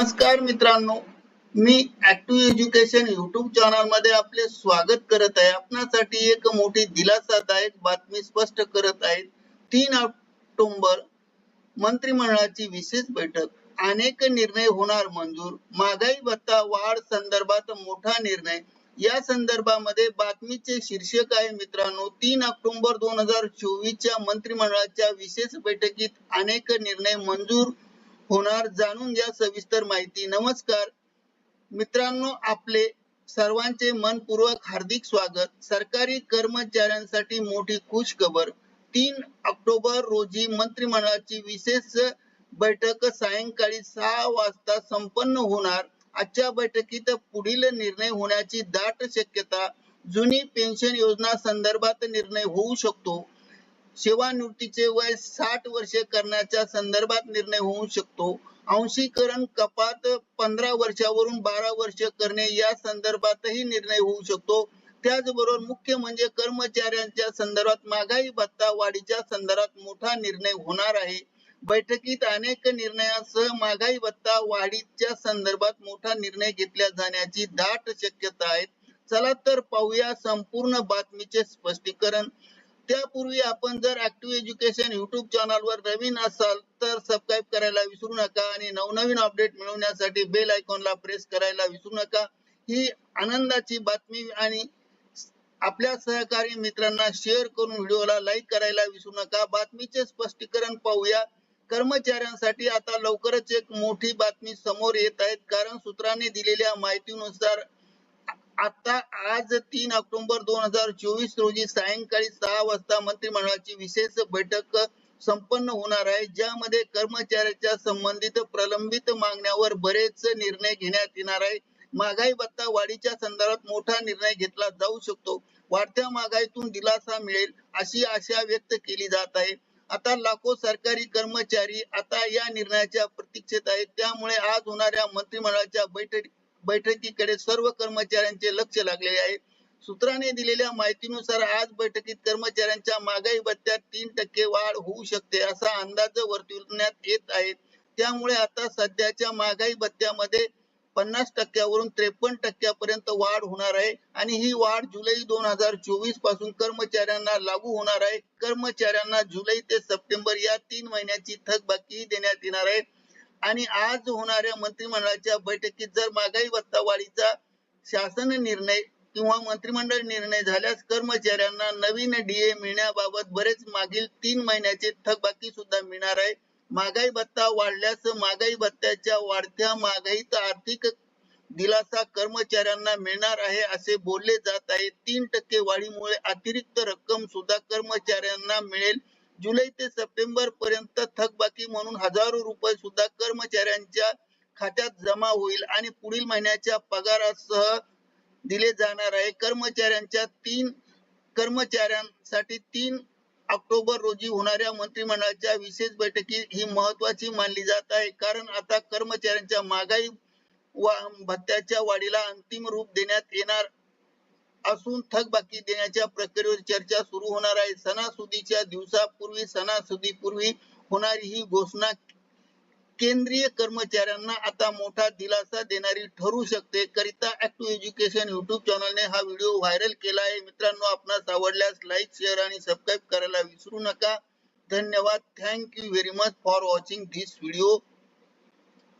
नमस्कार मित्रांनो मी ऍक्टिव्ह एज्युकेशन युट्यूब चॅनलमध्ये आपले स्वागत करत आहे. आपणासाठी एक मोठी दिलासादायक बातमी स्पष्ट करत आहे. तीन ऑक्टोबर मंत्रिमंडळाची विशेष बैठक. अनेक निर्णय होणार मंजूर. महागाई भत्ता वाढ संदर्भात मोठा निर्णय. या संदर्भामध्ये बातमीचे शीर्षक आहे मित्रांनो तीन ऑक्टोबर दोन हजार चोवीसच्या मंत्रिमंडळाच्या विशेष बैठकीत अनेक निर्णय मंजूर होणार जाणून घ्या सविस्तर माहिती. नमस्कार. मित्रांनो आपले सर्वांचे मनपूर्वक हार्दिक स्वागत. सरकारी कर्मचाऱ्यांसाठी मोठी खुश खबर तीन ऑक्टोबर रोजी मंत्रिमंडळाची विशेष बैठक सायंकाळी सहा वाजता संपन्न होणार. आजच्या बैठकीत पुढील निर्णय होण्याची दाट शक्यता जुनी पेन्शन योजना संदर्भात निर्णय होऊ शकतो. सेवानिवृत्तीचे वय साठ वर्षे करण्याच्या संदर्भात निर्णय होऊ शकतो. अंशीकरण कपात पंधरा वर्षावरून बारा वर्ष करणे या संदर्भातही निर्णय होऊ शकतो. त्याचबरोबर मुख्य म्हणजे कर्मचाऱ्यांच्या संदर्भात महागाई भत्ता वाढीच्या संदर्भात मोठा निर्णय होणार आहे. बैठकीत अनेक निर्णयासह महागाई भत्ता वाढीच्या संदर्भात मोठा निर्णय घेतल्या जाण्याची दाट शक्यता आहे. चला तर पाहूया संपूर्ण बातमीचे स्पष्टीकरण. त्यापूर्वी आपण जर ऍक्टिव्ह एज्युकेशन युट्यूब चॅनल वर नवीन असाल तर सबस्क्राईब करायला विसरू नका आणि नवनवीन अपडेट मिळवण्यासाठी बेल आयकॉनला प्रेस करायला विसरू नका. ही आनंदाची बातमी आणि आपल्या सहकारी मित्रांना शेअर करून व्हिडिओला लाईक करायला विसरू नका. बातमीचे स्पष्टीकरण पाहूया. कर्मचाऱ्यांसाठी आता लवकरच एक मोठी बातमी समोर येत आहेत कारण सूत्रांनी दिलेल्या माहितीनुसार आता आज तीन ऑक्टोबर दोन हजार चोवीस रोजी सायंकाळी सहा वाजता मंत्रिमंडळाची विशेष बैठक संपन्न होणार आहे ज्यामध्ये कर्मचाऱ्याच्या संबंधित प्रलंबित मागण्यावर बरेच निर्णय घेण्यात येणार आहे. महागाई भत्ता वाढीच्या संदर्भात मोठा निर्णय घेतला जाऊ शकतो. वाढत्या महागाईतून दिलासा मिळेल अशी आशा व्यक्त केली जात आहे. आता लाखो सरकारी कर्मचारी आता या निर्णयाच्या प्रतीक्षेत आहेत. त्यामुळे आज होणाऱ्या मंत्रिमंडळाच्या बैठक बैठकीकडे सर्व कर्मचाऱ्यांचे लक्ष लागले आहे. सूत्राने दिलेल्या माहितीनुसार आज बैठकीत कर्मचाऱ्यांच्या महागाई भत्त्यात तीन टक्के वाढ होऊ शकते असा अंदाज वर्तविण्यात येत आहे. त्यामुळे आता सध्याच्या महागाई भत्त्यामध्ये पन्नास टक्क्यावरून त्रेपन्न टक्क्यापर्यंत वाढ होणार आहे आणि ही वाढ जुलै दोन हजार चोवीसपासून कर्मचाऱ्यांना लागू होणार आहे. कर्मचाऱ्यांना जुलै ते सप्टेंबर या तीन महिन्याची थकबाकी देण्यात येणार आहे. आणि आज होणाऱ्या मंत्रिमंडळाच्या बैठकीत जर महागाई भत्ता वाढीचा शासन निर्णय किंवा मंत्रिमंडळ निर्णय झाल्यास कर्मचाऱ्यांना नवीन डीए मिळण्याबाबत बरेच मागील तीन महिन्याचे थकबाकी सुद्धा मिळणार आहे. महागाई भत्ता वाढल्यास महागाई भत्त्याच्या वाढत्या महागाईत आर्थिक दिलासा कर्मचाऱ्यांना मिळणार आहे असे बोलले जात आहे. तीन टक्के वाढीमुळे अतिरिक्त रक्कम सुद्धा कर्मचाऱ्यांना मिळेल. जुलै ते सप्टेंबर पर्यंत थकबाकी म्हणून हजारो रुपये सुद्धा कर्मचाऱ्यांच्या खात्यात जमा होईल आणि पुढील महिन्याच्या पगारासह दिले जाणार आहे. कर्मचाऱ्यांच्या तीन कर्मचाऱ्यांसाठी तीन ऑक्टोबर रोजी होणाऱ्या मंत्रिमंडळाच्या विशेष बैठकी ही महत्वाची मानली जात आहे. कारण आता कर्मचाऱ्यांच्या महागाई वा भत्त्याच्या वाढीला अंतिम रूप देण्यात येणार असून थकबाकी देण्याच्या प्रक्रियेवर चर्चा सुरू होणार आहे. सणासुदीच्या दिवसापूर्वी सणासुदीपूर्वी होणारी ही घोषणा केंद्रीय कर्मचाऱ्यांना आता मोठा दिलासा देणारी ठरू शकते. करिता ऍक्टिव्ह एज्युकेशन युट्यूब चॅनलने हा व्हिडिओ व्हायरल केला आहे. मित्रांनो आपणास आवडल्यास लाईक शेअर आणि सबस्क्राईब करायला विसरू नका. धन्यवाद. Thank you very much for watching this video